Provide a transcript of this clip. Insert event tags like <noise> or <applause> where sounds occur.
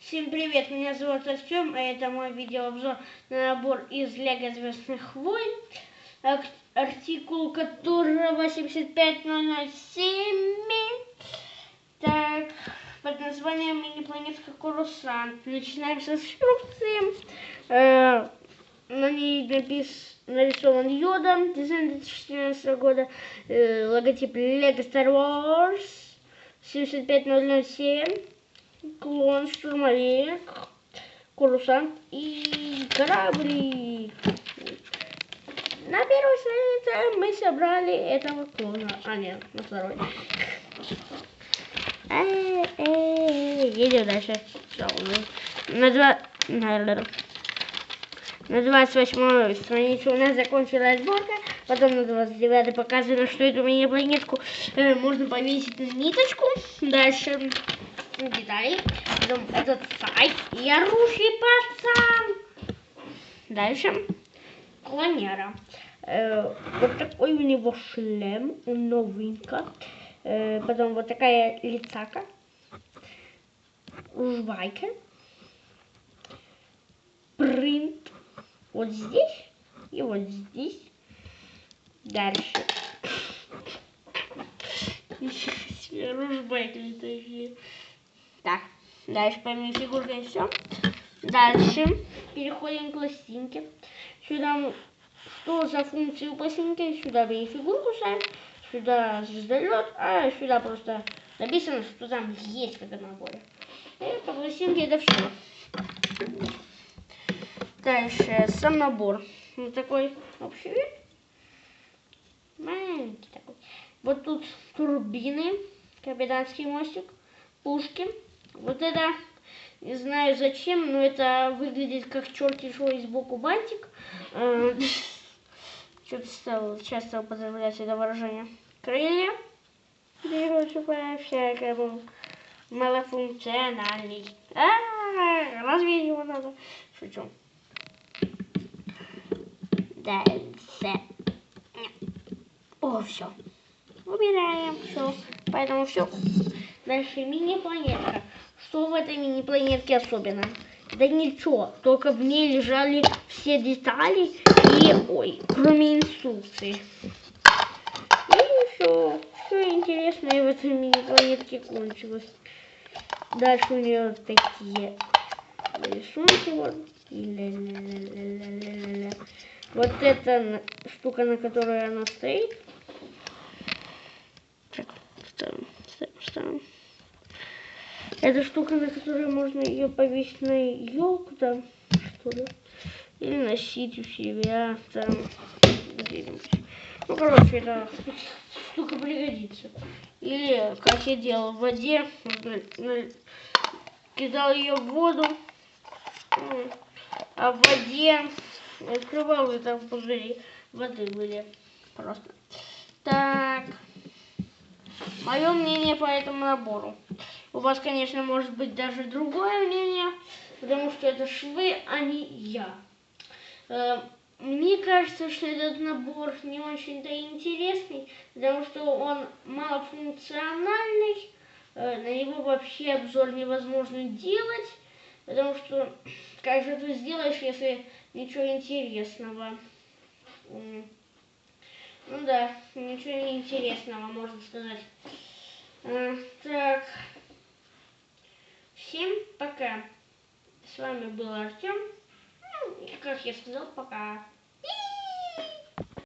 Всем привет, меня зовут Артем, а это мой видеообзор на набор из Лего Звездных войн, артикул которого 85007, так, под названием мини-планетка Курусант. Начинаем с инструкции. Э, на ней напис... нарисован Йода, дизайн 2014 года, э, логотип Lego Star Wars 75007 клон, штурмовик, курсант и кораблик. На первой странице мы собрали этого клона. А, нет, на второй. Едем дальше. На два... На 28 странице у нас закончилась сборка, потом на 29 показано, что эту мини-планетку э, можно повесить на ниточку. Дальше детали, потом этот сайт и оружие пацан. Дальше клонера. Э, вот такой у него шлем, новинка. Э, потом вот такая лицака. Жвайка. Принт. Вот здесь и вот здесь. Дальше. Ружбайка такие. Так, дальше помимо фигурки все. Дальше переходим к пластинке. Сюда что за функции у пластинки? Сюда фигурку ставим, сюда звездолет, а сюда просто написано, что там есть в этом наборе. И по пластинке это все. Дальше сам набор. Вот такой общий вид. Маленький такой. Вот тут турбины, капитанский мостик, пушки. Вот это, не знаю зачем, но это выглядит как шо и сбоку бантик. Что-то стал часто употреблять это выражение. Крылья. Короче, всякое был малофункциональный. А, разве его надо? Шучу. Дальше. О, все. Убираем все. Поэтому все. Дальше мини-планетка. Что в этой мини-планетке особенно? Да ничего, только в ней лежали все детали и, ой, кроме инструкции. И все, все интересное в этой мини-планетке кончилось. Дальше у нее такие рисунки вот. Вот эта штука, на которой она стоит. Так, ставим, ставим, ставим. Эта штука, на которой можно ее повесить на елку там, что ли. Или носить у себя там где-нибудь. Ну, короче, эта штука пригодится. Или, как я делал в воде, кидал ее в воду, а в воде открывал и там пузыри воды были просто. Так, мое мнение по этому набору. У вас, конечно, может быть даже другое мнение, потому что это швы, а не я. Э, Мне кажется, что этот набор не очень-то интересный, потому что он малофункциональный, э, на него вообще обзор невозможно делать, потому что <clears throat> как же ты сделаешь, если ничего интересного? Ну да, ничего интересного, можно сказать. Э, Так, всем пока. С вами был Артем. Ну, как я сказал, пока.